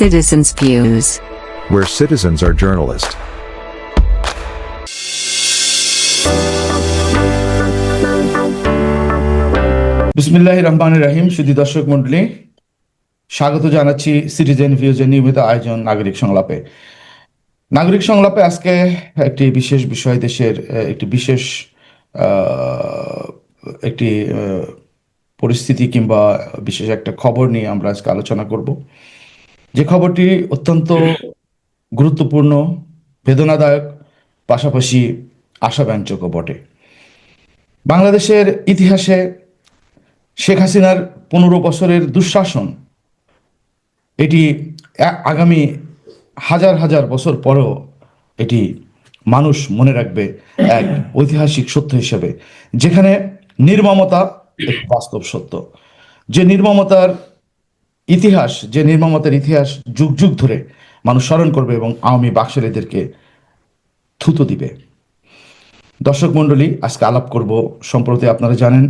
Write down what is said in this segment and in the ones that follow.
Citizens' Views. where citizens are journalists. বিসমিল্লাহ রহমান রাহিম সুদী দর্শক মন্ডলী স্বাগত জানাচ্ছি সিটিজেন ভিউজের নিয়মিত আয়োজন নাগরিক সংলাপে নাগরিক সংলাপে আজকে একটি বিশেষ বিষয় দেশের একটি বিশেষ আহ, একটি পরিস্থিতি কিংবা বিশেষ একটা খবর নিয়ে আমরা আজকে আলোচনা করব যে খবরটি অত্যন্ত গুরুত্বপূর্ণ, বেদনাদায়ক, পাশাপাশি আশাব্যঞ্জকও বটে। বাংলাদেশের ইতিহাসে শেখ হাসিনার পনেরো বছরের দুঃশাসন, এটি আগামী হাজার হাজার বছর পরেও এটি মানুষ মনে রাখবে এক ঐতিহাসিক সত্য হিসেবে, যেখানে নির্মমতা বাস্তব সত্য। যে নির্মমতার ইতিহাস, যে নির্মমতার ইতিহাস যুগ যুগ ধরে মানুষ স্মরণ করবে এবং আওয়ামী বাকশালীদেরকে থুতো দিবে। দর্শক মণ্ডলী, আজকে আলাপ করব সম্প্রতি আপনারা জানেন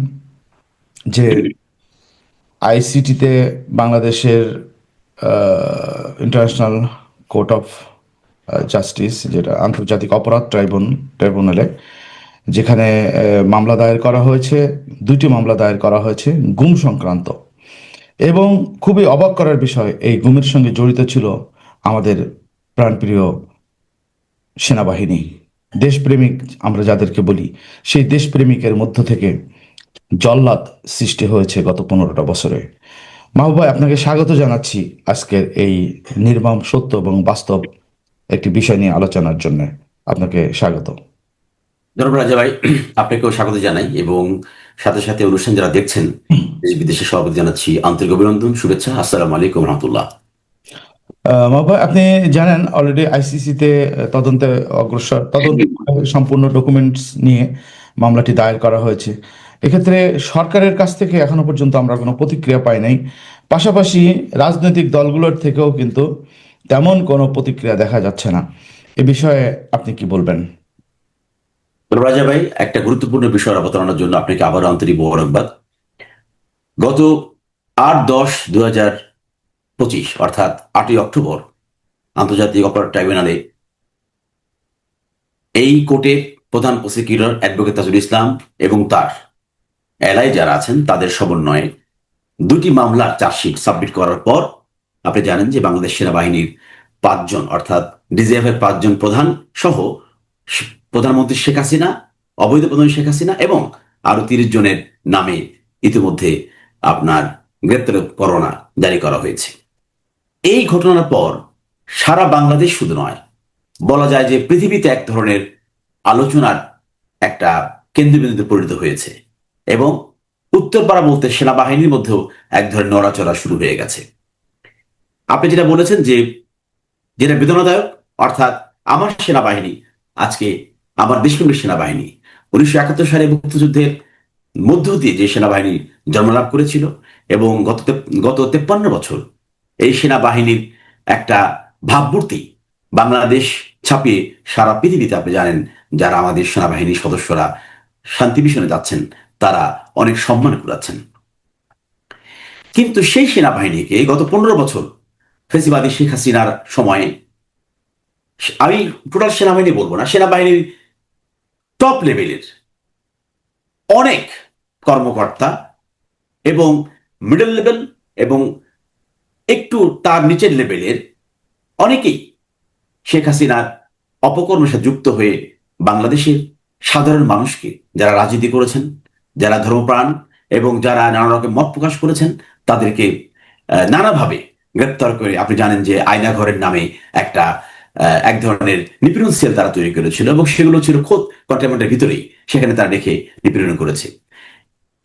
যে আইসিটিতে বাংলাদেশের ইন্টারন্যাশনাল কোর্ট অফ জাস্টিস যেটা আন্তর্জাতিক অপরাধ ট্রাইব্যুন ট্রাইব্যুনালে, যেখানে মামলা দায়ের করা হয়েছে, দুইটি মামলা দায়ের করা হয়েছে, গুম সংক্রান্ত। এবং খুবই অবাক করার বিষয়, এই গুমের সঙ্গে জড়িত ছিল আমাদের প্রাণপ্রিয় সেনাবাহিনী। দেশপ্রেমিক আমরা যাদেরকে বলি, সেই দেশপ্রেমিকের মধ্য থেকে জল্লাদ সৃষ্টি হয়েছে গত পনেরোটা বছরে। মাহবুবাই আপনাকে স্বাগত জানাচ্ছি আজকের এই নির্মম সত্য এবং বাস্তব একটি বিষয় নিয়ে আলোচনার জন্য। আপনাকে স্বাগত। ধন্যবাদ রাজা ভাই, আপনাকেও স্বাগত জানাই এবং সাথে সাথে অনুষ্ঠান যারা দেখছেন, দেশ বিদেশে সভাপতি জানাচ্ছি আন্তরিক অভিনন্দন, শুভেচ্ছা, আসসালামু আলাইকুম রহমতুল্লাহ। আপনি জানেন অলরেডি আইসিসিতে তদন্তে অগ্রসর, তদন্ত সম্পূর্ণ ডকুমেন্টস নিয়ে মামলাটি দায়ের করা হয়েছে। এক্ষেত্রে সরকারের কাছ থেকে এখনও পর্যন্ত আমরা কোনো প্রতিক্রিয়া পাই নাই। পাশাপাশি রাজনৈতিক দলগুলোর থেকেও কিন্তু তেমন কোনো প্রতিক্রিয়া দেখা যাচ্ছে না। এ বিষয়ে আপনি কি বলবেন? রাজা ভাই, একটা গুরুত্বপূর্ণ বিষয় অবতারণার জন্য আপনাকে আবার আন্তরিক মোবারকবাদ। গত আট দশ দু হাজার পঁচিশ, অর্থাৎ আটই অক্টোবর, আন্তর্জাতিক অপরাধ ট্রাইব্যুনালে এই কোর্টের প্রধান প্রসিকিউটর অ্যাডভোকেট তাজুল ইসলাম এবং তার এলাই যারা আছেন, তাদের সমন্বয়ে দুটি মামলার চার্জশিট সাবমিট করার পর আপনি জানেন যে বাংলাদেশ সেনাবাহিনীর পাঁচজন, অর্থাৎ ডিজিএফ এর পাঁচজন প্রধান সহ প্রধানমন্ত্রী শেখ হাসিনা, অবৈধ প্রধান শেখ হাসিনা এবং আরও তিরিশ জনের নামে ইতিমধ্যে আপনার গ্রেপ্তার পরোয়ানা জারি করা হয়েছে। এই ঘটনার পর সারা বাংলাদেশ শুধু নয়, বলা যায় যে পৃথিবীতে এক ধরনের আলোচনার একটা কেন্দ্রবিন্দুতে পরিণত হয়েছে এবং উত্তরপাড়া বলতে সেনাবাহিনীর মধ্যেও এক ধরনের নড়াচড়া শুরু হয়ে গেছে। আপনি যেটা বলেছেন যে যেটা বেদনাদায়ক, অর্থাৎ আমার সেনাবাহিনী আজকে আমার দেশপ্রেমিক সেনাবাহিনী। উনিশশো একাত্তর সালে মুক্তিযুদ্ধের মধ্য দিয়ে যে সেনাবাহিনী জন্মলাভ করেছিল এবং গত গত তেপ্পান্ন বছর এই সেনাবাহিনীর একটা ভাবমূর্তি বাংলাদেশ ছাপিয়ে সারা পৃথিবীতে আপনি জানেন, যারা আমাদের সেনাবাহিনীর সদস্যরা শান্তি মিশনে যাচ্ছেন, তারা অনেক সম্মান কুড়াচ্ছেন। কিন্তু সেই সেনাবাহিনীকে গত পনেরো বছর ফেসিবাদী শেখ হাসিনার সময়ে, আমি টোটাল সেনাবাহিনী বলব না, সেনাবাহিনীর টপ লেভেলের অনেক কর্মকর্তা এবং মিডল লেভেল এবং একটু তার নিচের লেভেলের অনেকেই শেখ হাসিনার অপকর্মের সাথে যুক্ত হয়ে বাংলাদেশের সাধারণ মানুষকে যারা রাজনীতি করেছেন, যারা ধর্মপ্রাণ এবং যারা নানা রকম মত প্রকাশ করেছেন, তাদেরকে নানাভাবে গ্রেপ্তার করে। আপনি জানেন যে আয়নাঘরের নামে একটা এক ধরনের নিপীড়ন সেল তারা তৈরি করেছিল এবং সেগুলো ছিল খোদ কন্টেনমেন্টের ভিতরেই। সেখানে তারা রেখে নিপীড়ন করেছে।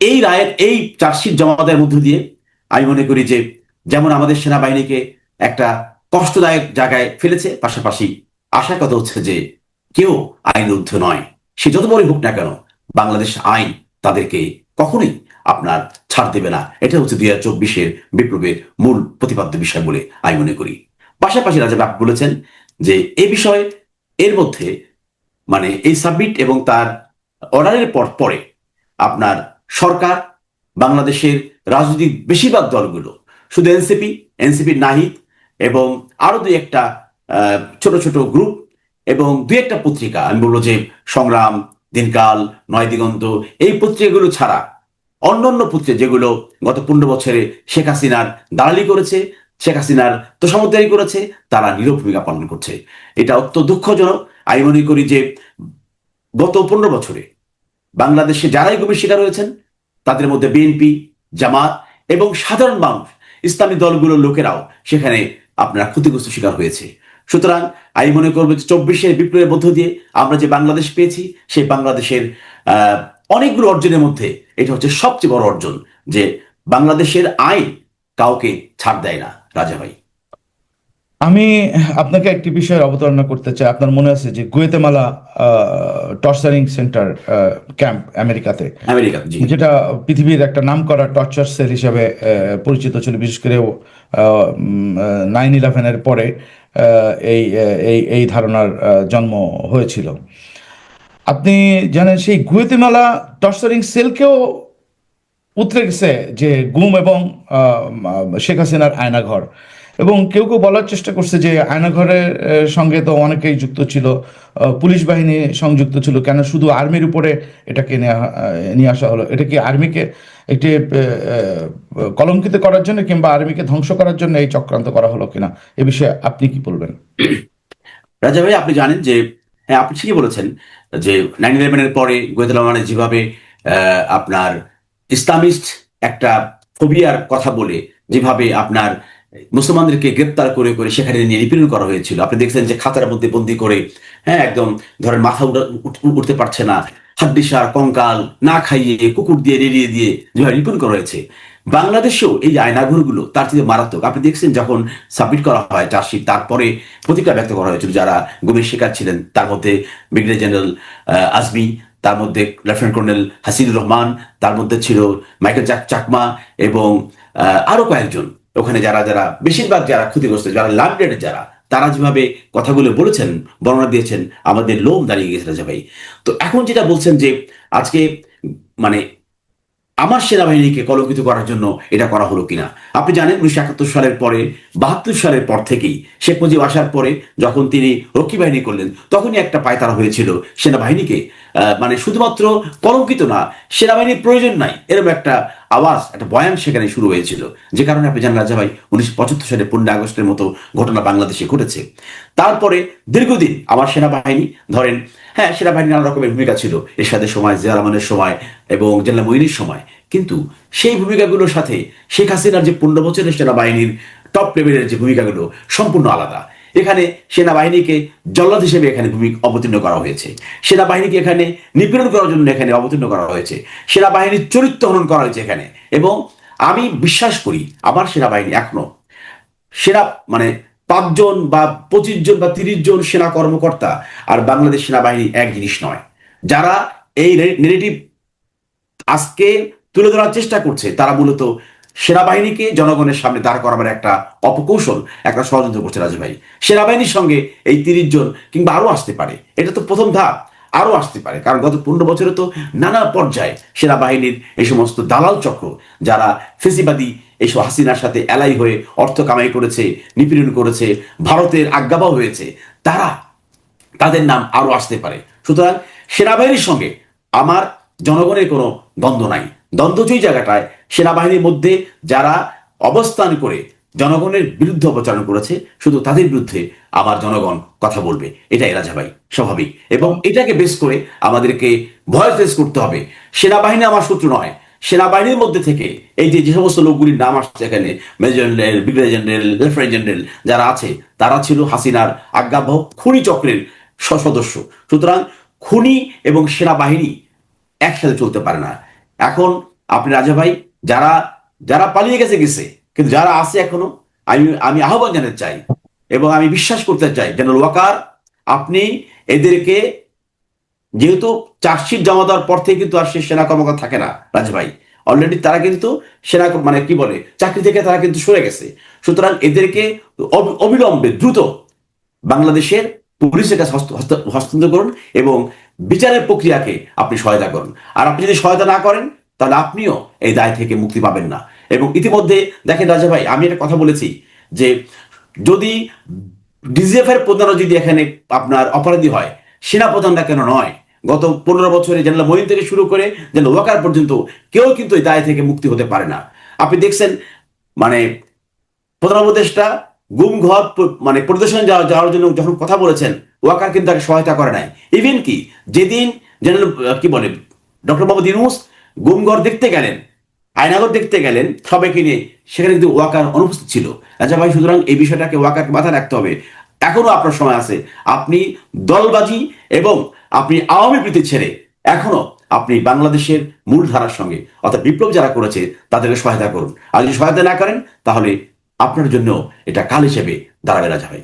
এই রায়ের, এই চার্জশিট জমা দেওয়ার মধ্য দিয়ে আমি মনে করি যে যেমন আমাদের সেনাবাহিনীকে একটা কষ্টদায়ক জায়গায় ফেলেছে, পাশাপাশি আশার কথা হচ্ছে যে কেউ আইন উদ্ধ নয়। সে যত বড়ই হোক না কেন বাংলাদেশ আইন তাদেরকে কখনোই আপনার ছাড় দেবে না। এটা হচ্ছে দুই হাজার চব্বিশের বিপ্লবের মূল প্রতিপাদ্য বিষয় বলে আমি মনে করি। পাশাপাশি রাজা বাপ বলেছেন যে এ বিষয়ে এর মধ্যে মানে এই সাবমিট এবং তার অর্ডারের পর পরে আপনার সরকার বাংলাদেশের রাজনৈতিক বেশিরভাগ দলগুলো, শুধু এনসিপি এনসিপির নাহিদ এবং আরও দুই একটা ছোট ছোট গ্রুপ এবং দুই একটা পত্রিকা, আমি বলব যে সংগ্রাম, দিনকাল, নয় দিগন্ত, এই পত্রিকাগুলো ছাড়া অন্যান্য পত্রিকা যেগুলো গত পনেরো বছরে শেখ হাসিনার দালালি করেছে শেখ হাসিনার তো তোষামতারি করেছে, তারা নীরব ভূমিকা পালন করছে। এটা অত্যন্ত দুঃখজনক। আমি মনে করি যে গত পনেরো বছরে বাংলাদেশে যারাই গভীর শিকার হয়েছেন, তাদের মধ্যে বিএনপি, জামাত এবং সাধারণ মানুষ, ইসলামী দলগুলোর লোকেরাও সেখানে আপনারা ক্ষতিগ্রস্ত শিকার হয়েছে। সুতরাং আমি মনে করব যে চব্বিশের বিপ্লবের মধ্য দিয়ে আমরা যে বাংলাদেশ পেয়েছি, সেই বাংলাদেশের অনেকগুলো অর্জনের মধ্যে এটা হচ্ছে সবচেয়ে বড় অর্জন, যে বাংলাদেশের আইন কাউকে ছাড় দেয় না। রাজা ভাই। আমি আপনাকে একটি বিষয়ের অবতারণা করতে চাই। আপনার মনে আছে যে গুয়েতেমালা টর্চারিং সেন্টার ক্যাম্প আমেরিকাতে? আমেরিকা যেটা পৃথিবীর একটা নামকরা টর্চার সেল হিসেবে পরিচিত ছিল। বিশেষ করে নাইন ইলেভেনের পরে এই এই এই ধারণার জন্ম হয়েছিল। আপনি জানেন সেই গুয়েতেমালা টর্চারিং সেলকেও উতরে যে গুম এবং শেখ হাসিনার আয়নাঘর। এবং কেউ কেউ বলার চেষ্টা করছে যে আয়নাঘরের সঙ্গে তো অনেকেই যুক্ত ছিল পুলিশ বাহিনী সংযুক্ত ছিল, কেন শুধু আর্মির উপরে এটাকে নেয়া- আসা হলো? এটা কি আর্মিকে একটি কলঙ্কিত করার জন্য কিংবা আর্মিকে ধ্বংস করার জন্য এই চক্রান্ত করা হলো কিনা? এ বিষয়ে আপনি কি বলবেন? রাজা ভাই, আপনি জানেন যে হ্যাঁ আপনি ঠিকই বলেছেন যে, নাইন ইলেভেনের পরে গোয়েন্দা যেভাবে আপনার ইসলামিস্ট একটা ফোবিয়ার কথা বলে যেভাবে আপনার মুসলমানদেরকে গ্রেপ্তার করে করে সেখানে নিয়ে নিপীড়ন করা হয়েছিল। আপনি দেখছেন যে খাতার মধ্যে বন্দি করে হ্যাঁ একদম ধরেন মাথা উঠা- উঠতে পারছে না। হাড্ডিসার কঙ্কাল, না খাইয়ে, কুকুর দিয়ে রেড়িয়ে দিয়ে যেভাবে নিপীড়ন করা হয়েছে। বাংলাদেশেও এই আয়নাঘরগুলো তার থেকে মারাত্মক। আপনি দেখছেন যখন সাবমিট করা হয় চার্জশিট, তারপরে প্রতিক্রিয়া ব্যক্ত করা হয়েছিল যারা গভীর শিকার ছিলেন। তার মধ্যে ব্রিগেডিয়ার জেনারেল আজমি তার মধ্যে লেফটেন্যান্ট কর্নেল হাসিনুর রহমান, তার মধ্যে ছিল মাইকেল চাক চাকমা এবং আরও কয়েকজন। ওখানে যারা যারা বেশিরভাগ যারা ক্ষতিগ্রস্ত, যারা লাভডেটের যারা, তারা যেভাবে কথাগুলো বলেছেন, বর্ণনা দিয়েছেন, আমাদের লোম দাঁড়িয়ে গেছে রাজা ভাই। তো এখন যেটা বলছেন যে, আজকে মানে আমার সেনাবাহিনীকে কলঙ্কিত করার জন্য এটা করা হলো কিনা? আপনি জানেন উনিশশো একাত্তর সালের পরে, বাহাত্তর সালের পর থেকেই শেখ মুজিব আসার পরে যখন তিনি রক্ষী বাহিনী করলেন, তখনই একটা পায়তারা হয়েছিল সেনাবাহিনীকে। মানে শুধুমাত্র কলঙ্কিত না, সেনাবাহিনীর প্রয়োজন নাই, এরকম একটা আওয়াজ, একটা বয়ান সেখানে শুরু হয়েছিল। যে কারণে আপনি জানেন রাজা ভাই উনিশশো পঁচাত্তর সালে পনেরো আগস্টের মতো ঘটনা বাংলাদেশে ঘটেছে। তারপরে দীর্ঘদিন আমার সেনাবাহিনী, ধরেন হ্যাঁ সেনাবাহিনী নানা রকমের ভূমিকা ছিল। এরশাদের সময় জিয়া রহমানের সময় এবং জেলা মইনির সময়। কিন্তু সেই ভূমিকাগুলোর সাথে শেখ হাসিনার যে পনেরো বছরের সেনাবাহিনীর টপ লেভেলের যে ভূমিকাগুলো সম্পূর্ণ আলাদা। এখানে সেনাবাহিনীকে জল্লাদ হিসেবে এখানে ভূমিকা অবতীর্ণ করা হয়েছে। সেনাবাহিনীকে এখানে নিপীড়ন করার জন্য এখানে অবতীর্ণ করা হয়েছে। সেনাবাহিনীর চরিত্র হনন করা হয়েছে এখানে। এবং আমি বিশ্বাস করি, আমার সেনাবাহিনী এখনও সেনা মানে পাঁচজন বা পঁচিশ জন বা তিরিশ জন সেনা কর্মকর্তা আর বাংলাদেশ সেনাবাহিনী এক জিনিস নয়। যারা এই নেগেটিভ আজকে তুলে ধরার চেষ্টা করছে, তারা মূলত সেনাবাহিনীকে জনগণের সামনে দাঁড় করাবার একটা অপকৌশল একটা ষড়যন্ত্র করছে রাজু ভাই। সেনাবাহিনীর সঙ্গে এই তিরিশ জন কিংবা আরও আসতে পারে, এটা তো প্রথম ধাপ, আরও আসতে পারে। কারণ গত পনেরো বছরে তো নানা পর্যায়ে সেনাবাহিনীর এই সমস্ত দালাল চক্র, যারা ফেসিবাদী এইসব হাসিনার সাথে এলাই হয়ে অর্থ কামাই করেছে, নিপীড়ন করেছে, ভারতের আজ্ঞাবাও হয়েছে, তারা তাদের নাম আরও আসতে পারে। সুতরাং সেনাবাহিনীর সঙ্গে আমার জনগণের কোনো দ্বন্দ্ব নাই। দ্বন্দ্ব যেই জায়গাটায় সেনাবাহিনীর মধ্যে যারা অবস্থান করে জনগণের বিরুদ্ধে অপচারণ করেছে, শুধু তাদের বিরুদ্ধে আবার জনগণ কথা বলবে। এটাই রাজাভাই, স্বাভাবিক। এবং এটাকে বেস করে আমাদেরকে ভয় ফেস করতে হবে। সেনাবাহিনী আমার শত্রু নয়। সেনাবাহিনীর মধ্যে থেকে এই যে যে সমস্ত লোকগুলির নাম আসছে এখানে, major general, brigadier general, lieutenant general যারা আছে, তারা ছিল হাসিনার আজ্ঞাবহ খুনি চক্রের সদস্য। সুতরাং খুনি এবং সেনাবাহিনী একসাথে চলতে পারে না। এখন আপনি রাজা ভাই যারা যারা পালিয়ে গেছে গেছে। কিন্তু যারা আছে এখনও, আমি আমি আহ্বান জানাতে চাই এবং আমি বিশ্বাস করতে চাই জেনারেল ওয়াকার আপনি এদেরকে যেহেতু চার্জশিট জমা দেওয়ার পর থেকে কিন্তু আর সে সেনা কর্মকর্তা থাকে না রাজভাই অলরেডি তারা কিন্তু সেনা মানে কি বলে, চাকরি থেকে তারা কিন্তু সরে গেছে। সুতরাং এদেরকে অবিলম্বে দ্রুত বাংলাদেশের পুলিশের কাছে হস্ত- হস্ত- হস্তান্তর করুন এবং বিচারের প্রক্রিয়াকে আপনি সহায়তা করুন। আর আপনি যদি সহায়তা না করেন তাহলে আপনিও এই দায় থেকে মুক্তি পাবেন না। এবং ইতিমধ্যে দেখেন রাজা ভাই, আমি একটা কথা বলেছি যে যদি ডিজিএফ এর প্রধানও যদি এখানে আপনার অপরাধী হয় সেনা প্রধানরা কেন নয়? গত পনেরো বছরে জেনারেল মহিন থেকে শুরু করে জেনারেল ওয়াকার পর্যন্ত কেউ কিন্তু এই দায় থেকে মুক্তি হতে পারে না। আপনি দেখছেন মানে প্রধান উপদেষ্টা গুম ঘর মানে পরিদর্শন যাওয়া, যাওয়ার জন্য যখন কথা বলেছেন, ওয়াকার কিন্তু তাকে সহায়তা করে নাই। ইভেন কি, যেদিন জেনারেল, কি বলে, ডক্টর মোহাম্মদ ইউনুস গুমঘর দেখতে গেলেন আয়নাগর দেখতে গেলেন, সবাইকে নিয়ে সেখানে কিন্তু ওয়াকার অনুপস্থিত ছিল। রাজা ভাই, সুতরাং এই বিষয়টাকে ওয়াকারকে মাথায় রাখতে হবে। এখনও আপনার সময় আছে। আপনি দলবাজি এবং আপনি আওয়ামী প্রীতি ছেড়ে এখনও আপনি বাংলাদেশের মূল ধারার সঙ্গে, অর্থাৎ বিপ্লব যারা করেছে, তাদেরকে সহায়তা করুন। আর যদি সহায়তা না করেন, তাহলে আপনার জন্য এটা কাল হিসেবে দাঁড়াবে রাজা ভাই।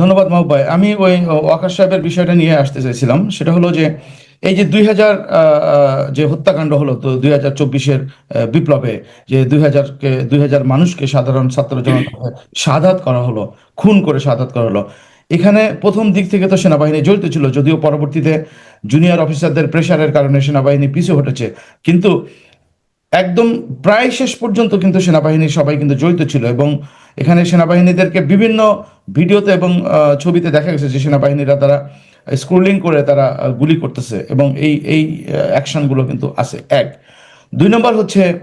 ধন্যবাদ মাহবুব ভাই। আমি ওই ওয়াকার সাহেবের বিষয়টা নিয়ে আসতে চাইছিলাম। সেটা হলো যে এই যে দুই হাজার যে হত্যাকাণ্ড হলো, তো দুই হাজার চব্বিশের বিপ্লবে যে দুই হাজারকে, দুই হাজার মানুষকে সাধারণ ছাত্র জনতা শাহাদাত করা হলো, খুন করে শাহাদাত করা হলো। এখানে প্রথম দিক থেকে তো সেনাবাহিনী জড়িত ছিল, যদিও পরবর্তীতে জুনিয়র অফিসারদের প্রেশারের কারণে সেনাবাহিনী পিছু হটেছে। কিন্তু একদম প্রায় শেষ পর্যন্ত কিন্তু সেনাবাহিনী সবাই কিন্তু জড়িত ছিল এবং এখানে সেনাবাহিনীদেরকে বিভিন্ন ভিডিওতে এবং ছবিতে দেখা গেছে যে সেনাবাহিনীরা তারা স্ক্রোলিং করে তারা গুলি করতেছে এবং এই এই অ্যাকশনগুলো কিন্তু আছে। এক। দুই নম্বর হচ্ছে,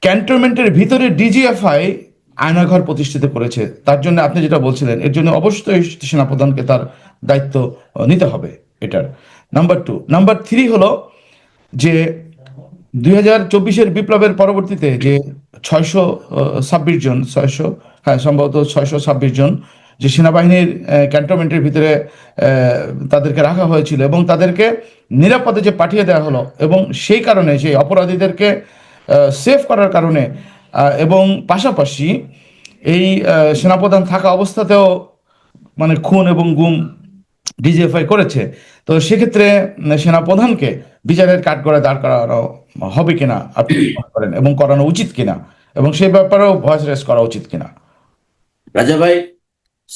ক্যান্টনমেন্টের ভিতরে ডিজিএফআই আয়নাঘর প্রতিষ্ঠিত করেছে। তার জন্য আপনি যেটা বলছিলেন, এর জন্য অবশ্যই সেনাপ্রধানকে তার দায়িত্ব নিতে হবে এটার। Number two. নাম্বার থ্রি হলো যে, দুই হাজার চব্বিশের বিপ্লবের পরবর্তীতে যে ছয়শো ছাব্বিশ জন, ছয়শো হ্যাঁ সম্ভবত ছয়শো ছাব্বিশ জন যে সেনাবাহিনীর ক্যান্টনমেন্টের ভিতরে তাদেরকে রাখা হয়েছিল এবং তাদেরকে নিরাপদে যে পাঠিয়ে দেওয়া হলো এবং সেই কারণে, সেই অপরাধীদেরকে সেভ করার কারণে এবং পাশাপাশি এই সেনাপ্রধান থাকা অবস্থাতেও মানে খুন এবং গুম ডিজিএফআই করেছে। তো সেক্ষেত্রে সেনাপ্রধানকে বিচারের কাঠগড়ায় দাঁড় করানো হবে কিনা, আপনি করেন? এবং করানো উচিত কিনা? এবং সেই ব্যাপারেও ভয়েস রেস করা উচিত কিনা? রাজা ভাই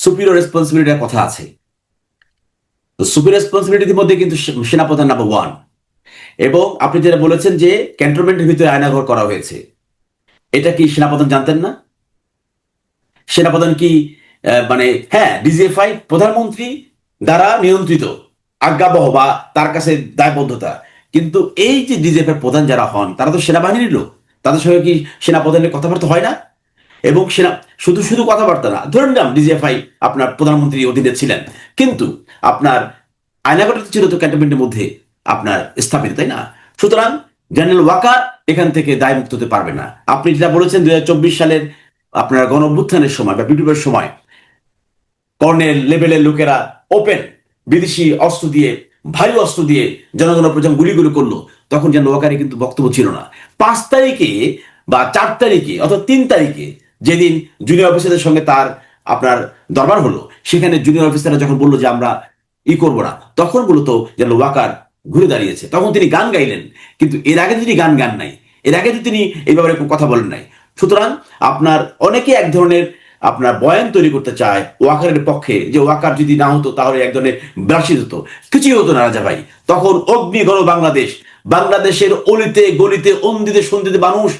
সুপিরিয়র রেসপন্সিবিলিটির কথা আছে। তো সুপিরিয়র রেসপন্সিবিলিটির মধ্যে কিন্তু সেনাপ্রধান নাম্বার ওয়ান এবং আপনি যেটা বলেছেন যে ক্যান্টনমেন্টের ভিতরে আয়নাঘর করা হয়েছে। এটা কি সেনাপ্রধান জানতেন না? সেনাপ্রধান কি মানে হ্যাঁ ডিজিএফআই প্রধানমন্ত্রী দ্বারা নিয়ন্ত্রিত, আজ্ঞাবহ বা তার কাছে দায়বদ্ধতা। কিন্তু এই যে ডিজিএফ এর প্রধান যারা হন, তারা তো সেনাবাহিনীর লোক। তাদের সঙ্গে কি সেনাপ্রধানের কথাবার্তা হয় না? এবং সেনা শুধু শুধু কথাবার্তা না, ধরে নিলাম ডিজিএফআই আপনার প্রধানমন্ত্রীর অধীনে ছিলেন, কিন্তু আপনার আয়নাগরটা ছিল তো ক্যান্টনমেন্টের মধ্যে আপনার স্থাপিত, তাই না? সুতরাং জেনারেল ওয়াকার এখান থেকে দায়মুক্ত হতে পারবে না। আপনি যেটা বলেছেন দুই সালের আপনার গণ সময় বা বিপ্লবের সময়, কর্নেল লেভেলের লোকেরা ওপেন বিদেশি অস্ত্র দিয়ে, ভারী অস্ত্র দিয়ে জনগণের প্রজম গুলিগুলি করল, তখন যেন ওয়াকারে কিন্তু বক্তব্য ছিল না। পাঁচ তারিখে বা চার তারিখে অথবা তিন তারিখে যেদিন জুনিয়র অফিসারদের সঙ্গে তার আপনার দরবার হলো, সেখানে জুনিয়র অফিসাররা যখন বলল যে আমরা ই করব না, তখন মূলত যেন ওয়াকার ঘুরে দাঁড়িয়েছে। তখন তিনি গান গাইলেন, কিন্তু এর আগে তিনি গান গান নাই, এর আগে তো তিনি এই ব্যাপারে কথা বলেন নাই। সুতরাং আপনার অনেকে এক ধরনের আপনার বয়ান তৈরি করতে চায় ওয়াকারের পক্ষে, যে ওয়াকার যদি না হতো তাহলে এক ধরনের ব্রাসিত হতো কিছুই হতো না রাজা ভাই। তখন অগ্নিগণ বাংলাদেশ বাংলাদেশের অলিতে, গলিতে অন্দিতে সন্দিতে মানুষ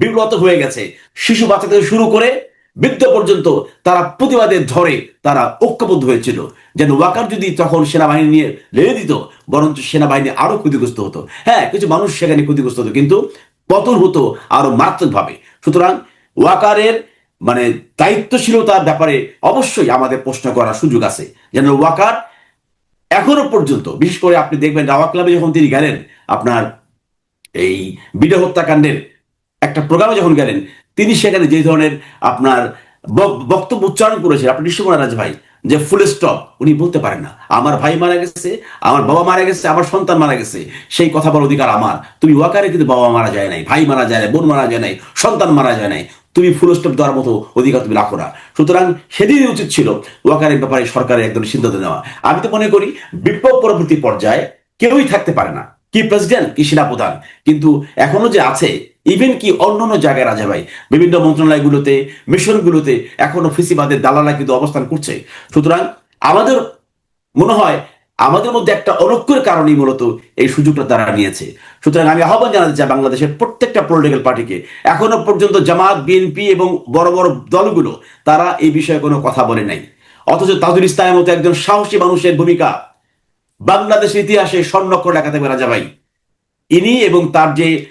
বিব্রত হয়ে গেছে। শিশু বাচ্চা থেকে শুরু করে বৃদ্ধ পর্যন্ত তারা প্রতিবাদের ঝড়ে তারা ঐক্যবদ্ধ হয়েছিল। যেন ওয়াকার যদি তখন সেনাবাহিনী নিয়ে লেগে দিত, বরঞ্চ সেনাবাহিনী আরও ক্ষতিগ্রস্ত হতো। হ্যাঁ কিছু মানুষ সেখানে ক্ষতিগ্রস্ত হতো, কিন্তু পতন হতো আরও মারাত্মকভাবে। সুতরাং ওয়াকারের মানে দায়িত্বশীলতার ব্যাপারে অবশ্যই আমাদের প্রশ্ন করার সুযোগ আছে। যেন ওয়াকার এখনও পর্যন্ত, বিশেষ করে আপনি দেখবেন রাওয়া ক্লাবে যখন তিনি গেলেন আপনার এই বিডা হত্যাকাণ্ডের একটা প্রোগ্রামে যখন গেলেন, তিনি সেখানে যে ধরনের আপনার বক্তব্য উচ্চারণ করেছেন, আপনি নিশ্চয় মনে রাজ ভাই, যে ফুল স্টপ উনি বলতে পারেন না। আমার ভাই মারা গেছে, আমার বাবা মারা গেছে, আমার সন্তান মারা গেছে, সেই কথা বলার অধিকার আমার। তুমি ওয়াকারে কিন্তু বাবা মারা যায় নাই, ভাই মারা যায় নাই, বোন মারা যায় নাই, সন্তান মারা যায় নাই। তুমি ফুল স্টপ দেওয়ার মতো অধিকার তুমি রাখো না। সুতরাং সেদিনই উচিত ছিল ওয়াকারের ব্যাপারে সরকারের একদম সিদ্ধান্ত নেওয়া। আমি তো মনে করি, বিপ্লব পরবর্তী পর্যায়ে কেউই থাকতে পারে না। কি প্রেসিডেন্ট, কি সেনাপ্রধান। কিন্তু এখনও যে আছে ইভেন কি অন্য অন্য জায়গায় রাজা ভাই, বিভিন্ন মন্ত্রণালয়গুলোতে, মিশনগুলোতে এখনও ফিসিবাদের দালালা কিন্তু অবস্থান করছে। সুতরাং আমাদের মনে হয়, আমাদের মধ্যে একটা অনৈক্যের কারণেই মূলত এই সুযোগটা তারা নিয়েছে। সুতরাং আমি আহ্বান জানাতে চাই বাংলাদেশের প্রত্যেকটা পলিটিক্যাল পার্টিকে এখনও পর্যন্ত জামাত বিএনপি এবং বড় বড় দলগুলো, তারা এই বিষয়ে কোনো কথা বলে নাই। অথচ তাজুল ইসলামের মতো একজন সাহসী মানুষের ভূমিকা বাংলাদেশের ইতিহাসে স্বর্ণক্ষর লেখা থাকবে রাজা ভাই। ইনি এবং তার যে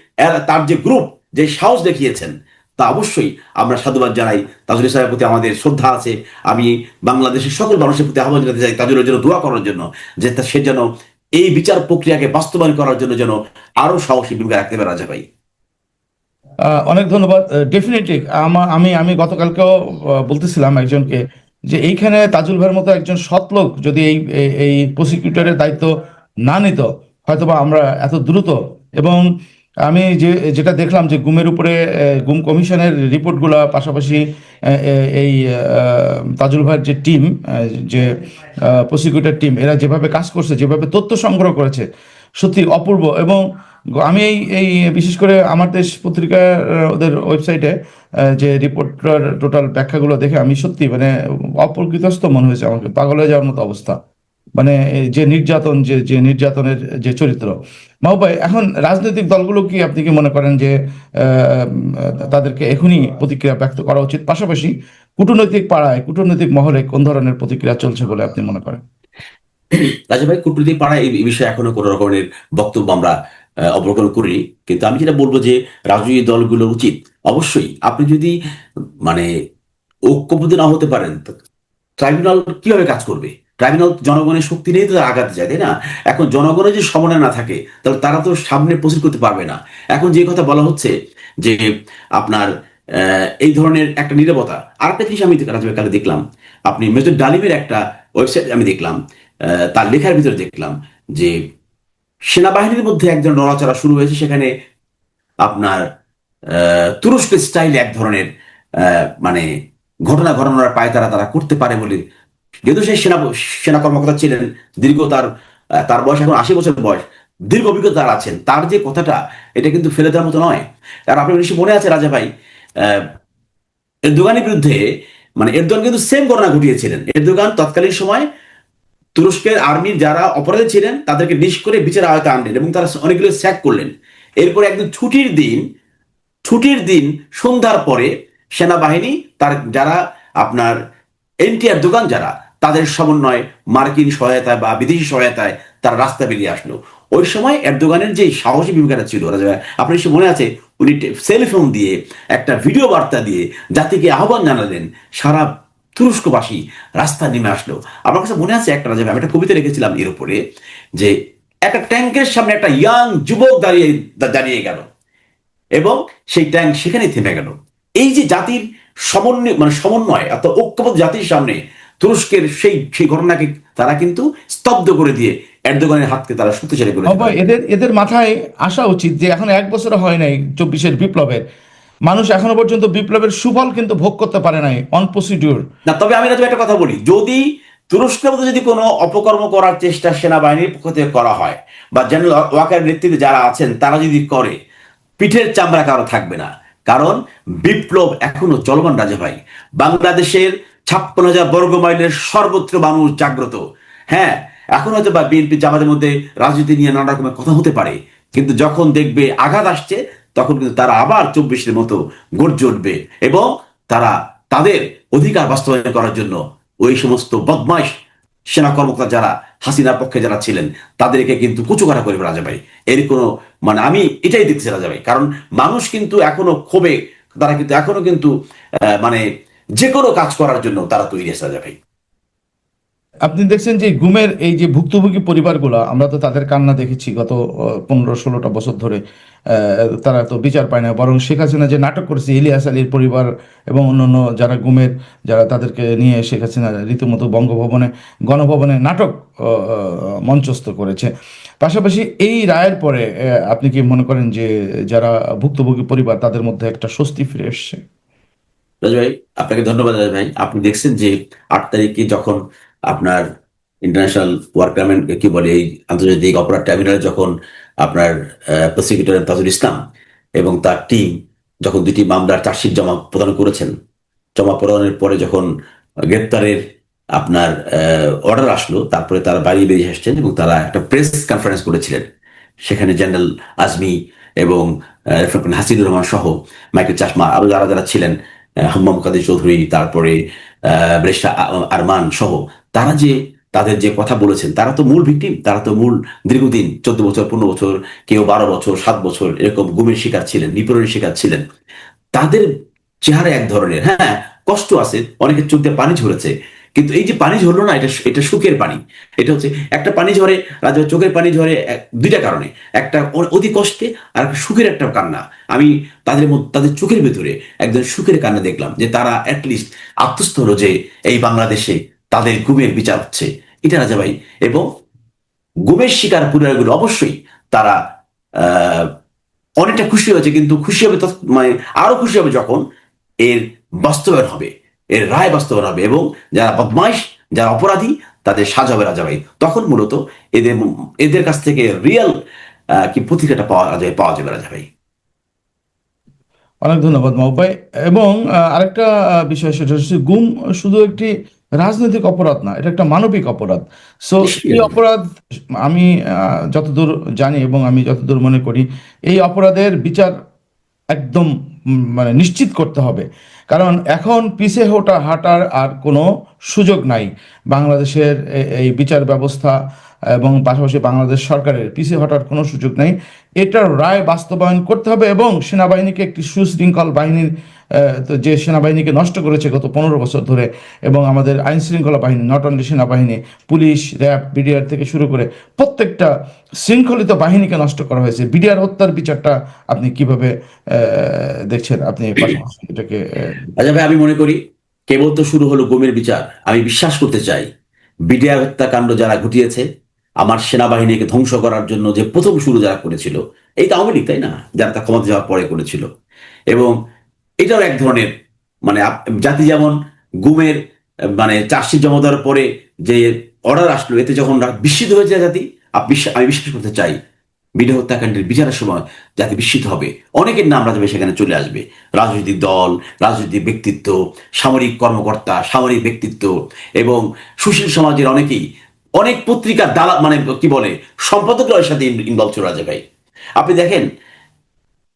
তার যে গ্রুপ যে সাহস দেখিয়েছেন তা অবশ্যই আমরা সাধুবাদ জানাই। তাজুল ইসলামের প্রতি আমাদের শ্রদ্ধা আছে। আমি বাংলাদেশের সকল মানুষের প্রতি আহ্বান জানাতে চাই তাজুলের জন্য দোয়া করার জন্য যে সে যেন এই বিচার প্রক্রিয়াকে বাস্তবায়ন করার জন্য যেন আরও সাহসী ভূমিকা রাখতে পারে আহ, অনেক ধন্যবাদ। ডেফিনেটলি আমি আমি গতকালকেও বলতেছিলাম একজনকে যে এইখানে তাজুল ভাইয়ের মতো একজন সৎ লোক যদি এই, এই- প্রসিকিউটরের দায়িত্ব না নিত, হয়তোবা আমরা এত দ্রুত। এবং আমি যে, যেটা দেখলাম যে গুমের উপরে গুম কমিশনের রিপোর্টগুলো পাশাপাশি এই তাজুল ভাইয়ের যে টিম যে প্রসিকিউটর টিম, এরা যেভাবে কাজ করছে, যেভাবে তথ্য সংগ্রহ করেছে, সত্যি অপূর্ব। এবং আমি এই এই, বিশেষ করে আমার দেশ পত্রিকার, ওদের ওয়েবসাইটে যে রিপোর্টার টোটাল ব্যাখ্যাগুলো দেখে আমি সত্যি মানে অপ্রকৃতস্থ মনে হয়েছে আমাকে, পাগল হয়ে যাওয়ার মতো অবস্থা। মানে যে নির্যাতন, যে যে নির্যাতনের যে চরিত্র। মাহবুব ভাই, এখন রাজনৈতিক দলগুলো কি আপনি কি মনে করেন যে তাদেরকে এখনই প্রতিক্রিয়া ব্যক্ত করা উচিত? পাশাপাশি কূটনৈতিক পাড়ায়, কূটনৈতিক মহলে কোন ধরনের প্রতিক্রিয়া চলছে বলে আপনি মনে করেন? রাজা ভাই কূটনীতি পাড়া এই বিষয়ে এখনও কোনো রকমের বক্তব্য আমরা অবলোকন করিনি। কিন্তু আমি যেটা বলব যে, রাজনৈতিক দলগুলো উচিত অবশ্যই, আপনি যদি মানে ঐক্যবদ্ধ না হতে পারেন ট্রাইব্যুনাল কীভাবে কাজ করবে? ট্রাইব্যুনাল জনগণের শক্তি নেই তো আগাতে চায়, তাই না? এখন জনগণের যে সমন্বয় না থাকে, তাহলে তারা তো সামনে প্রসিড করতে পারবে না। এখন যে কথা বলা হচ্ছে, যে আপনার এই ধরনের একটা নিরবতা, আরেকটা জিনিস আমি কালে দেখলাম, আপনি মেজর ডালিমের একটা ওয়েবসাইট আমি দেখলাম তার লেখার ভিতরে দেখলাম, যে সেনাবাহিনীর মধ্যে একজন নড়াচড়া শুরু হয়েছে, সেখানে আপনার তুরস্ক স্টাইলে এক ধরনের মানে ঘটনা ঘটনার পায় তারা করতে পারে বলে। যেহেতু সেই সেনা সেনা কর্মকর্তা ছিলেন, দীর্ঘ তার তার বয়স এখন আশি বছর বয়স, দীর্ঘ অভিজ্ঞতা তার আছেন। তার যে কথাটা, এটা কিন্তু ফেলে দেওয়ার মতো নয়। আর আপনার নিশ্চয়ই মনে আছে রাজা ভাই এরদোগানের বিরুদ্ধে মানে এরদোগান কিন্তু সেম ঘটনা ঘটিয়েছিলেন। এরদোগান তৎকালীন সময় তুরস্কের আর্মির যারা অপরাধী ছিলেন, তাদেরকে নিশ করে বিচার আয়তা আনলেন এবং তারা অনেকগুলো স্যাক করলেন। এরপর একদিন ছুটির দিন ছুটির দিন সন্ধ্যার পরে সেনাবাহিনী তার যারা আপনার এনটিআর দোকান যারা, তাদের সমন্বয়ে মার্কিন সহায়তায় বা বিদেশি সহায়তায় তারা রাস্তা বেরিয়ে আসলো। ওই সময় এরদোগানের যে সাহসী ভূমিকাটা ছিল আপনার নিশ্চয়ই মনে আছে, উনি সেলফোন দিয়ে একটা ভিডিও বার্তা দিয়ে জাতিকে আহ্বান জানালেন, সারা তুরস্কবাসী রাস্তা নেমে আসলো। আমার কাছে মনে আছে একটা, রাজা, আমি একটা কবিতা রেখেছিলাম এর উপরে যে, একটা ট্যাঙ্কের সামনে একটা ইয়াং যুবক দাঁড়িয়ে দাঁড়িয়ে গেল। এবং সেই ট্যাঙ্ক সেখানে থেমে গেল। এই যে জাতির সমন্বয় মানে সমন্বয় অর্থাৎ ঐক্যবদ্ধ জাতির সামনে তুরস্কের সেই সেই ঘটনাকে তারা কিন্তু স্তব্ধ করে দিয়ে এরদোগানের হাতকে তারা শক্তিশালী করে এদের এদের মাথায় আসা উচিত যে এখন এক বছর হয় নাই চব্বিশের বিপ্লবের। মানুষ এখনও পর্যন্ত বিপ্লবের সুফল কিন্তু ভোগ করতে পারে নাই অন প্রসিডিউর না তবে আমি রাজু একটা কথা বলি যদি তুরস্কের মধ্যে যদি কোনো অপকর্ম করার চেষ্টা সেনাবাহিনীর পক্ষ থেকে করা হয় বা জেনারেল ওয়াকার নেতৃত্বে যারা আছেন তারা যদি করে পিঠের চামড়া কারও থাকবে না। কারণ বিপ্লব এখনও চলমান রাজা ভাই। বাংলাদেশের ছাপ্পান্ন হাজার বর্গ মাইলের সর্বত্র মানুষ জাগ্রত। হ্যাঁ এখন হয়তো বা বিএনপি জামাতের মধ্যে রাজনীতি নিয়ে নানা রকমের কথা হতে পারে। কিন্তু যখন দেখবে আঘাত আসছে, তখন কিন্তু তারা আবার চব্বিশের মতো গর্জে উঠবে এবং তারা তাদের অধিকার বাস্তবায়ন করার জন্য ওই সমস্ত বদমাইশ সেনা কর্মকর্তা যারা, হাসিনার পক্ষে যারা ছিলেন, তাদেরকে কিন্তু কুচু করা রাজা ভাই। এর কোনো মানে আমি এটাই দেখছি রাজা ভাই, কারণ মানুষ কিন্তু এখনও ক্ষোভে, তারা কিন্তু এখনও কিন্তু মানে যে কোনো কাজ করার জন্য তারা তৈরি আছে রাজা ভাই। আপনি দেখছেন যে গুমের এই যে ভুক্তভোগী পরিবারগুলো, আমরা তো তাদের কান্না দেখেছি গত পনেরো, ষোলোটা বছর ধরে তারা তো বিচার পায় না। বরং শেখ হাসিনা যে নাটক করেছে, ইলিয়াস আলীর পরিবার এবং অন্যান্য যারা গুমের, যারা তাদেরকে নিয়ে শেখ হাসিনা রীতিমতো বঙ্গভবনে, গণভবনে নাটক মঞ্চস্থ করেছে। পাশাপাশি এই রায়ের পরে আপনি কি মনে করেন যে যারা ভুক্তভোগী পরিবার, তাদের মধ্যে একটা স্বস্তি ফিরে এসছে? রাজু ভাই, আপনাকে ধন্যবাদ ভাই। আপনি দেখছেন যে আট তারিখে যখন আপনার ইন্টারন্যাশনাল ওয়ার কি বলে এই আন্তর্জাতিক অপরাধ ট্রাইব্যুনালে যখন আপনার প্রসিকিউটর তাজুল ইসলাম এবং তার টিম যখন দুটি মামলার চার্জশিট জমা প্রদান করেছেন জমা প্রদানের পরে যখন গ্রেপ্তারের আপনার অর্ডার আসলো তারপরে তারা বাইরে বেরিয়ে আসছেন এবং তারা একটা প্রেস কনফারেন্স করেছিলেন। সেখানে জেনারেল আজমি এবং আহ, হাসিনুর রহমান সহ মাইকেল চাশমা আরও যারা যারা ছিলেন হাম্মাম কাদের চৌধুরী তারপরে ব্রেশা আরমান সহ তারা যে তাদের যে কথা বলেছেন, তারা তো মূল ভিকটিম তারা তো মূল দীর্ঘদিন, চোদ্দ বছর, পনেরো বছর, কেউ বারো বছর, সাত বছর এরকম গুমের শিকার ছিলেন নিপীড়নের শিকার ছিলেন। তাদের চেহারা এক ধরনের। হ্যাঁ কষ্ট আছে, অনেকের চোখ পানি ঝরেছে, কিন্তু এই যে পানি ঝরলো না, এটা এটা সুখের পানি। এটা হচ্ছে একটা পানি ঝরে রাজা চোখের পানি ঝরে দুইটা কারণে। একটা অতি কষ্টে, আর একটা সুখের একটা কান্না। আমি তাদের তাদের চোখের ভেতরে একজন সুখের কান্না দেখলাম, যে তারা অ্যাটলিস্ট আত্মস্থ হলো যে এই বাংলাদেশে তাদের গুমের বিচার হচ্ছে। এটা রাজা ভাই এবং গুমের শিকার পরিবারগুলো অবশ্যই তারা অনেকটা খুশি হয়েছে, কিন্তু খুশি হবে মানে আরও খুশি হবে যখন এর বাস্তবায়ন হবে, এর রায় বাস্তবায়ন হবে, এবং যারা বদমাইশ, যারা অপরাধী, তাদের সাজা হবে রাজা ভাই তখন মূলত এদের এদের কাছ থেকে রিয়েল কি প্রতিক্রিয়াটা পাওয়া যাবে পাওয়া যাবে রাজা ভাই অনেক ধন্যবাদ মাহবুব ভাই এবং আরেকটা বিষয়, সেটা হচ্ছে গুম শুধু একটি রাজনৈতিক অপরাধ না এটা একটা মানবিক অপরাধ। সো এই অপরাধ আমি যতদূর জানি এবং আমি যতদূর মনে করি এই অপরাধের বিচার একদম মানে নিশ্চিত করতে হবে। কারণ এখন পিছে হোটা হাঁটার আর কোনো সুযোগ নাই। বাংলাদেশের এই বিচার ব্যবস্থা এবং পাশাপাশি বাংলাদেশ সরকারের পিছিয়ে হটার কোনো সুযোগ নেই। এটার রায় বাস্তবায়ন করতে হবে এবং সেনাবাহিনীকে একটি সুশৃঙ্খল বাহিনীর তো যে সেনাবাহিনীকে নষ্ট করেছে গত পনেরো বছর ধরে এবং আমাদের আইন শৃঙ্খলা বাহিনী, নট অনলি সেনাবাহিনী, পুলিশ, র্যাব, বিডিআর থেকে শুরু করে প্রত্যেকটা শৃঙ্খলিত বাহিনীকে নষ্ট করা হয়েছে। বিডিআর হত্যার বিচারটা আপনি কীভাবে দেখছেন? আপনি এটাকে রাজা ভাই, আমি মনে করি কেবল তো শুরু হলো গুমের বিচার। আমি বিশ্বাস করতে চাই বিডিআর হত্যাকাণ্ড যারা ঘটিয়েছে, আমার সেনাবাহিনীকে ধ্বংস করার জন্য যে প্রথম শুরু যারা করেছিল, এই তো আওয়ামী লীগ, তাই না? যারা তা ক্ষমতা যাওয়ার পরে করেছিল। এবং এটাও এক ধরনের মানে জাতি যেমন গুমের মানে চার্জশিট জমা দেওয়ার পরে যে অর্ডার আসলো, এতে যখন বিস্মিত হয়েছে জাতি আমি বিশ্বাস করতে চাই বিডিআর হত্যাকাণ্ডের বিচারের সময় জাতি বিস্মিত হবে। অনেকের নাম রাজবে সেখানে চলে আসবে। রাজনৈতিক দল, রাজনৈতিক ব্যক্তিত্ব, সামরিক কর্মকর্তা, সামরিক ব্যক্তিত্ব এবং সুশীল সমাজের অনেকেই, অনেক পত্রিকার দালা মানে কি বলে সম্পাদকরা সাথে ইনভলভ ছিল রাজা ভাই আপনি দেখেন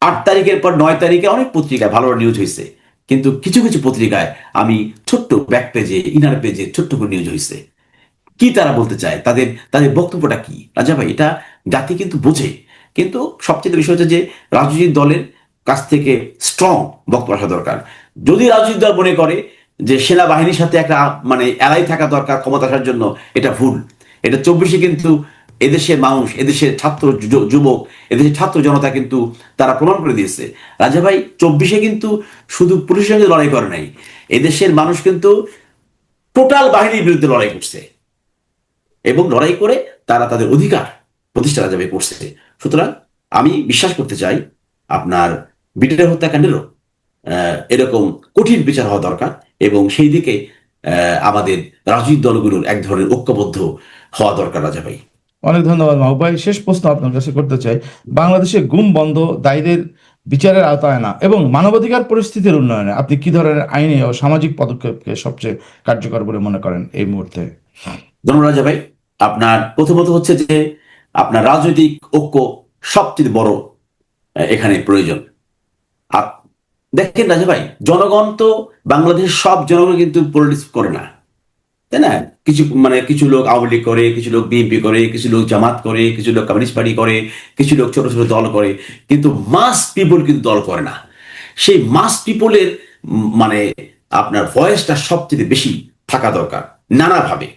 আট তারিখের পর নয় তারিখে অনেক পত্রিকায় ভালো নিউজ হয়েছে কিন্তু কিছু কিছু পত্রিকায় আমি ছোট্ট ব্যাক পেজে ইনার পেজে ছোট্ট করে নিউজ হয়েছে কি তারা বলতে চায়? তাদের তাদের বক্তব্যটা কি? রাজা ভাই, এটা জাতি কিন্তু বোঝে। কিন্তু সবচেয়ে বিষয় হচ্ছে যে রাজনৈতিক দলের কাছ থেকে স্ট্রং বক্তব্য আসা দরকার। যদি রাজনৈতিক দল মনে করে যে সেনাবাহিনীর সাথে একটা মানে এলাই থাকা দরকার ক্ষমতা আসার জন্য, এটা ভুল। এটা চব্বিশে কিন্তু এদেশের মানুষ, এদেশের ছাত্র যুবক, এদেশের ছাত্র জনতা কিন্তু তারা প্রমাণ করে দিয়েছে। রাজা ভাই, চব্বিশে কিন্তু শুধু পুলিশের সঙ্গে লড়াই করে নাই, এদেশের মানুষ কিন্তু টোটাল বাহিনীর বিরুদ্ধে লড়াই করছে। এবং লড়াই করে তারা তাদের অধিকার প্রতিষ্ঠা রাজা ভাই করছে। সুতরাং আমি বিশ্বাস করতে চাই, আপনার বিটের হত্যাকাণ্ডেরও এরকম কঠিন বিচার হওয়া দরকার এবং সেই দিকে আমাদের রাজনৈতিক দলগুলোর এক ধরনের ঐক্যবদ্ধ হওয়া দরকার রাজা ভাই। অনেক ধন্যবাদ মাহবুব ভাই শেষ প্রশ্ন আপনার কাছে করতে চাই। বাংলাদেশে গুম, বন্ধ দায়ীদের বিচারের আওতায় না এবং মানবাধিকার পরিস্থিতির উন্নয়নে আপনি কি ধরনের আইনি ও সামাজিক পদক্ষেপকে সবচেয়ে কার্যকর বলে মনে করেন এই মুহূর্তে? ধন্যবাদ রাজা ভাই। আপনার প্রথমত হচ্ছে যে আপনার রাজনৈতিক ঐক্য সবচেয়ে বড় এখানে প্রয়োজন। দেখেন রাজা ভাই, জনগণ তো বাংলাদেশের সব জনগণ কিন্তু পলিটিক্স করে না। তাই না? কিছু মানে কিছু লোক আওয়ামী লীগ করে, কিছু লোক বিএনপি করে, কিছু লোক জামাত করে, কিছু লোক কমিউনিস্ট পার্টি করে, কিছু লোক ছোট ছোট দল করে, কিন্তু মাস পিপল কিন্তু দল করে না। সেই মাস পিপলের মানে আপনার ভয়েসটা সবচেয়ে বেশি থাকা দরকার, নানাভাবে।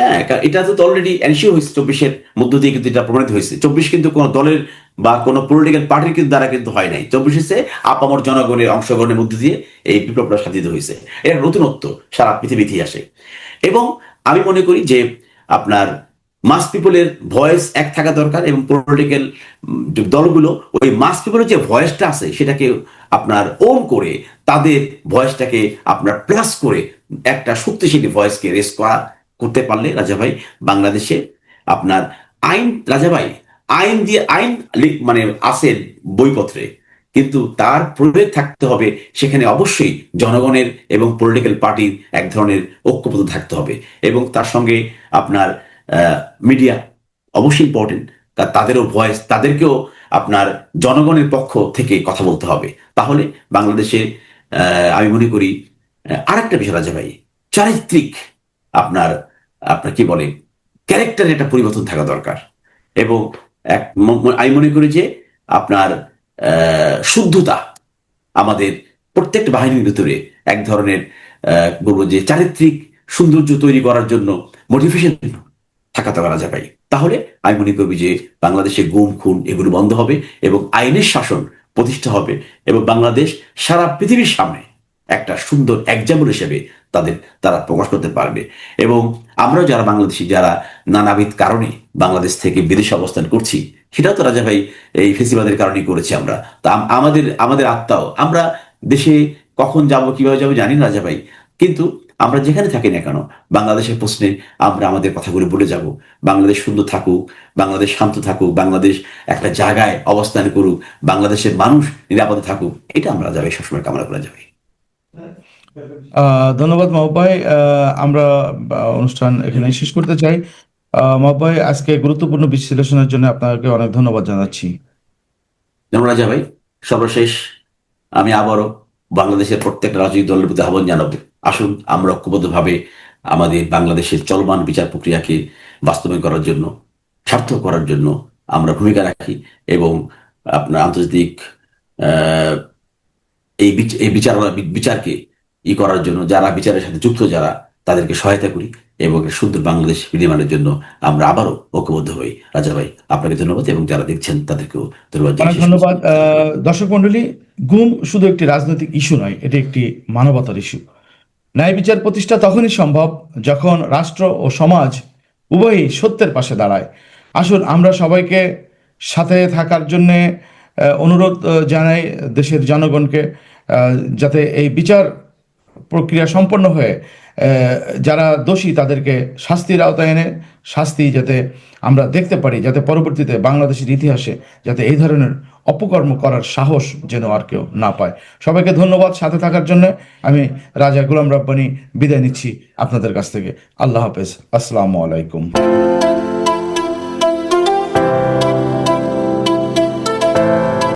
হ্যাঁ এটা তো অলরেডি এনশিও হয়েছে চব্বিশের মধ্য দিয়ে কিন্তু এটা প্রমাণিত হয়েছে। চব্বিশ কিন্তু কোনো দলের বা কোনো পলিটিক্যাল পার্টির কিন্তু দ্বারা কিন্তু হয় নাই। চব্বিশ হচ্ছে আপামর জনগণের অংশগ্রহণের মধ্য দিয়ে এই বিপ্লবটা সাধিত হয়েছে। এটা নতুনত্ব সারা পৃথিবী ইতিহাসে এবং আমি মনে করি যে আপনার মাস পিপলের ভয়েস এক থাকা দরকার এবং পলিটিক্যাল দলগুলো ওই মাস পিপলের যে ভয়েসটা আছে সেটাকে আপনার ওন করে তাদের ভয়েসটাকে আপনার প্লাস করে একটা শক্তিশালী ভয়েসকে রেস করা, করতে পারলে রাজা ভাই বাংলাদেশে আপনার আইন রাজা ভাই আইন দিয়ে আইন মানে আছে বইপত্রে। কিন্তু তার প্রয়োগ থাকতে হবে, সেখানে অবশ্যই জনগণের এবং পলিটিক্যাল পার্টির এক ধরনের ঐক্যবদ্ধ থাকতে হবে। এবং তার সঙ্গে আপনার মিডিয়া অবশ্যই ইম্পর্টেন্ট তাদেরও ভয়েস তাদেরকেও আপনার জনগণের পক্ষ থেকে কথা বলতে হবে। তাহলে বাংলাদেশে আমি মনে করি আরেকটা বিষয় রাজা ভাই, চারিত্রিক আপনার আপনার কি বলে ক্যারেক্টারের একটা পরিবর্তন থাকা দরকার। এবং এক আমি মনে করি যে আপনার শুদ্ধতা আমাদের প্রত্যেকটা বাহিনীর ভিতরে এক ধরনের বলব যে চারিত্রিক সৌন্দর্য তৈরি করার জন্য মোটিভেশন থাকা তো রাজা ভাই। তাহলে আমি মনে করবি যে বাংলাদেশে গুম, খুন এগুলো বন্ধ হবে এবং আইনের শাসন প্রতিষ্ঠা হবে এবং বাংলাদেশ সারা পৃথিবীর সামনে একটা সুন্দর এক্সাম্পল হিসেবে তাদের, তারা প্রকাশ করতে পারবে। এবং আমরাও যারা বাংলাদেশি, যারা নানাবিধ কারণে বাংলাদেশ থেকে বিদেশে অবস্থান করছি, সেটাও তো রাজা ভাই এই ফেসিবাদের কারণেই করেছি আমরা। তা আমাদের আমাদের আত্মাও, আমরা দেশে কখন যাব, কীভাবে যাব জানি না রাজা ভাই। কিন্তু আমরা যেখানে থাকি না কেন, বাংলাদেশের প্রশ্নে আমরা আমাদের কথাগুলো বলে যাব। বাংলাদেশ সুন্দর থাকুক, বাংলাদেশ শান্ত থাকুক, বাংলাদেশ একটা জায়গায় অবস্থান করুক, বাংলাদেশের মানুষ নিরাপদে থাকুক, এটা আমরা যাবে সবসময় কামনা করা যাবে ধন্যবাদ মাহবুব ভাই আহ, আমরা অনুষ্ঠান এখানে শেষ করতে চাই। আহ, মাহবুব আজকে গুরুত্বপূর্ণ বিশ্লেষণের জন্য আপনাকে অনেক ধন্যবাদ জানাচ্ছি। রাজা ভাই সর্বশেষ আমি আবারও বাংলাদেশের প্রত্যেক রাজনৈতিক দলের প্রতি আহ্বান জানাব। আসুন আমরা ঐক্যবদ্ধভাবে আমাদের বাংলাদেশের চলমান বিচার প্রক্রিয়াকে বাস্তবায়ন করার জন্য সার্থক করার জন্য আমরা ভূমিকা রাখি এবং আপনার আন্তর্জাতিক এই বিচার বিচারকে ই করার জন্য যারা বিচারের সাথে যুক্ত যারা তাদেরকে সহায়তা করি এবং সুন্দর বাংলাদেশ বিনির্মাণের জন্য আমরা আবারও ঐক্যবদ্ধ হই। রাজা ভাই আপনাকে ধন্যবাদ এবং যারা দেখছেন তাদেরকেও ধন্যবাদ ধন্যবাদ। দর্শক মন্ডলী গুম শুধু একটি রাজনৈতিক ইস্যু নয় এটি একটি মানবতার ইস্যু। ন্যায় বিচার প্রতিষ্ঠা তখনই সম্ভব যখন রাষ্ট্র ও সমাজ উভয়ই সত্যের পাশে দাঁড়ায়। আসুন আমরা সবাইকে সাথে থাকার জন্য অনুরোধ জানাই দেশের জনগণকে যাতে এই বিচার প্রক্রিয়া সম্পন্ন হয়ে যারা দোষী তাদেরকে শাস্তির আওতায় এনে, শাস্তি যাতে আমরা দেখতে পারি, যাতে পরবর্তীতে বাংলাদেশের ইতিহাসে যাতে এই ধরনের অপকর্ম করার সাহস যেন আর কেউ না পায়। সবাইকে ধন্যবাদ সাথে থাকার জন্য। আমি রাজা গুলাম রব্বানি বিদায় নিচ্ছি আপনাদের কাছ থেকে। আল্লাহ হাফেজ। আসসালামু আলাইকুম।